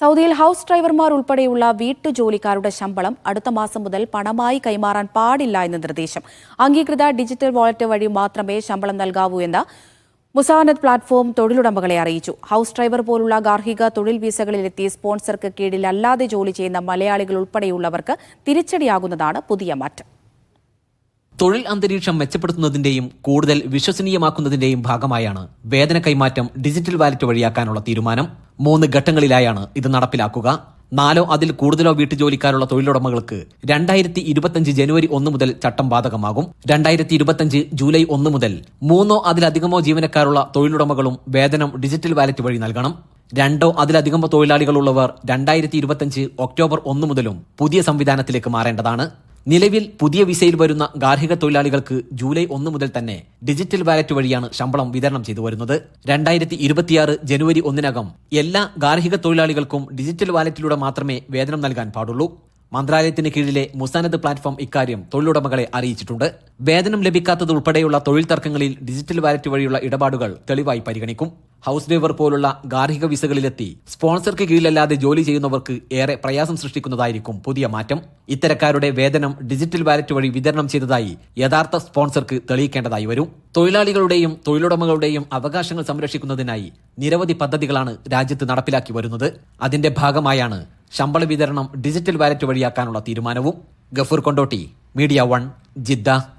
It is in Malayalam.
സൗദിയിൽ ഹൗസ് ഡ്രൈവർമാർ ഉൾപ്പെടെയുള്ള വീട്ടുജോലിക്കാരുടെ ശമ്പളം അടുത്ത മാസം മുതൽ പണമായി കൈമാറാൻ പാടില്ല എന്ന നിർദ്ദേശം. അംഗീകൃത ഡിജിറ്റൽ വാലറ്റ് വഴി മാത്രമേ ശമ്പളം നൽകാവൂ എന്ന് മുസാനത്ത് പ്ലാറ്റ്ഫോം തൊഴിലുടമകളെ അറിയിച്ചു. ഹൗസ് ഡ്രൈവർ പോലുള്ള ഗാർഹിക തൊഴിൽ വീസകളിലെത്തി സ്പോൺസർക്ക് കീഴിൽ അല്ലാതെ ജോലി ചെയ്യുന്ന മലയാളികൾ ഉൾപ്പെടെയുള്ളവർക്ക് തിരിച്ചടിയാകുന്നതാണ് പുതിയ മാറ്റം. തൊഴിൽ അന്തരീക്ഷം മെച്ചപ്പെടുത്തുന്നതിന്റെയും കൂടുതൽ വിശ്വസനീയമാക്കുന്നതിന്റെയും ഭാഗമായാണ് വേതന കൈമാറ്റം ഡിജിറ്റൽ വാലറ്റ് വഴിയാക്കാനുള്ള തീരുമാനം. മൂന്ന് ഘട്ടങ്ങളിലായാണ് ഇത് നടപ്പിലാക്കുക. നാലോ അതിൽ കൂടുതലോ വീട്ടുജോലിക്കാരുള്ള തൊഴിലുടമകൾക്ക് രണ്ടായിരത്തി ഇരുപത്തിയഞ്ച് ജനുവരി ഒന്ന് മുതൽ ചട്ടം ബാധകമാകും. രണ്ടായിരത്തി ഇരുപത്തിയഞ്ച് ജൂലൈ ഒന്ന് മുതൽ മൂന്നോ അതിലധികമോ ജീവനക്കാരുള്ള തൊഴിലുടമകളും വേതനം ഡിജിറ്റൽ വാലറ്റ് വഴി നൽകണം. രണ്ടോ അതിലധികമോ തൊഴിലാളികളുള്ളവർ രണ്ടായിരത്തി ഇരുപത്തിയഞ്ച് ഒക്ടോബർ ഒന്ന് മുതലും പുതിയ സംവിധാനത്തിലേക്ക് മാറേണ്ടതാണ്. നിലവിൽ പുതിയ വിസയിൽ വരുന്ന ഗാർഹിക തൊഴിലാളികൾക്ക് ജൂലൈ ഒന്ന് മുതൽ തന്നെ ഡിജിറ്റൽ വാലറ്റ് വഴിയാണ് ശമ്പളം വിതരണം ചെയ്തു വരുന്നത്. രണ്ടായിരത്തി ഇരുപത്തിയാറ് ജനുവരി ഒന്നിനകം എല്ലാ ഗാർഹിക തൊഴിലാളികൾക്കും ഡിജിറ്റൽ വാലറ്റിലൂടെ മാത്രമേ വേതനം നൽകാൻ പാടുള്ളൂ. മന്ത്രാലയത്തിന് കീഴിലെ മുസാനത്ത് പ്ലാറ്റ്ഫോം ഇക്കാര്യം തൊഴിലുടമകളെ അറിയിച്ചിട്ടുണ്ട്. വേതനം ലഭിക്കാത്തത് ഉൾപ്പെടെയുള്ള തൊഴിൽ തർക്കങ്ങളിൽ ഡിജിറ്റൽ വാലറ്റ് വഴിയുള്ള ഇടപാടുകൾ തെളിവായി പരിഗണിക്കും. ഹൗസ് ഡ്രൈവർ പോലുള്ള ഗാർഹിക വിസകളിലെത്തി സ്പോൺസർക്ക് കീഴിലല്ലാതെ ജോലി ചെയ്യുന്നവർക്ക് ഏറെ പ്രയാസം സൃഷ്ടിക്കുന്നതായിരിക്കും പുതിയ മാറ്റം. ഇത്തരക്കാരുടെ വേതനം ഡിജിറ്റൽ വാലറ്റ് വഴി വിതരണം ചെയ്തതായി യഥാർത്ഥ സ്പോൺസർക്ക് തെളിയിക്കേണ്ടതായി വരും. തൊഴിലാളികളുടെയും തൊഴിലുടമകളുടെയും അവകാശങ്ങൾ സംരക്ഷിക്കുന്നതിനായി നിരവധി പദ്ധതികളാണ് രാജ്യത്ത് നടപ്പിലാക്കി വരുന്നത്. അതിന്റെ ഭാഗമായാണ് ശമ്പള വിതരണം ഡിജിറ്റൽ വാലറ്റ് വഴിയാക്കാനുള്ള തീരുമാനവും. Gafoor Kondotty media one Jeddah.